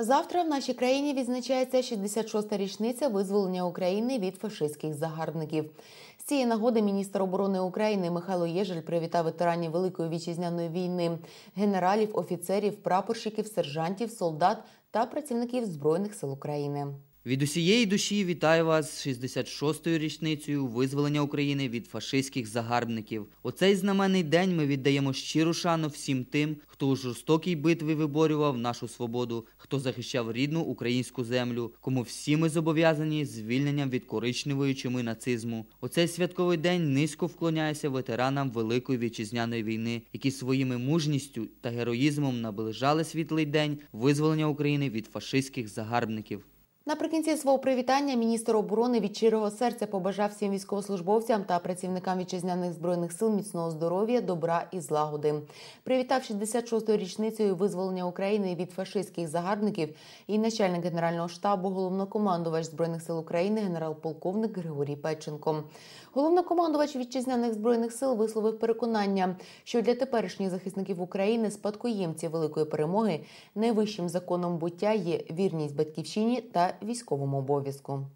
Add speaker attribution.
Speaker 1: Завтра в нашій країні відзначається 66-та річниця визволення України від фашистських загарбників. З цієї нагоди міністр оборони України Михайло Єжель привітав ветеранів Великої вітчизняної війни, генералів, офіцерів, прапорщиків, сержантів, солдат та працівників збройних сил України.
Speaker 2: Від усієї душі вітаю вас з 66-ю річницею визволення України від фашистських загарбників. У цей знаменний день ми віддаємо щиру шану всім тим, хто у жорстокій битві виборював нашу свободу, хто захищав рідну українську землю, кому всі ми зобов'язані звільненням від коричневої чуми нацизму. У цей святковий день низько вклоняюся ветеранам Великої вітчизняної війни, які своїми мужністю та героїзмом наближали світлий день визволення України від фашистських загарбників.
Speaker 1: Наприкінці свого привітання міністр оборони від щирого серця побажав всім військовослужбовцям та працівникам вітчизняних збройних сил міцного здоров'я, добра і злагоди. Привітав 66-ю річницею визволення України від фашистських загарбників і начальник генерального штабу, головнокомандувач збройних сил України, генерал-полковник Григорій Печенко. Головнокомандувач вітчизняних збройних сил висловив переконання, що для теперішніх захисників України спадкоємці великої перемоги найвищим законом буття є вірність батьківщині та військовому обов'язку.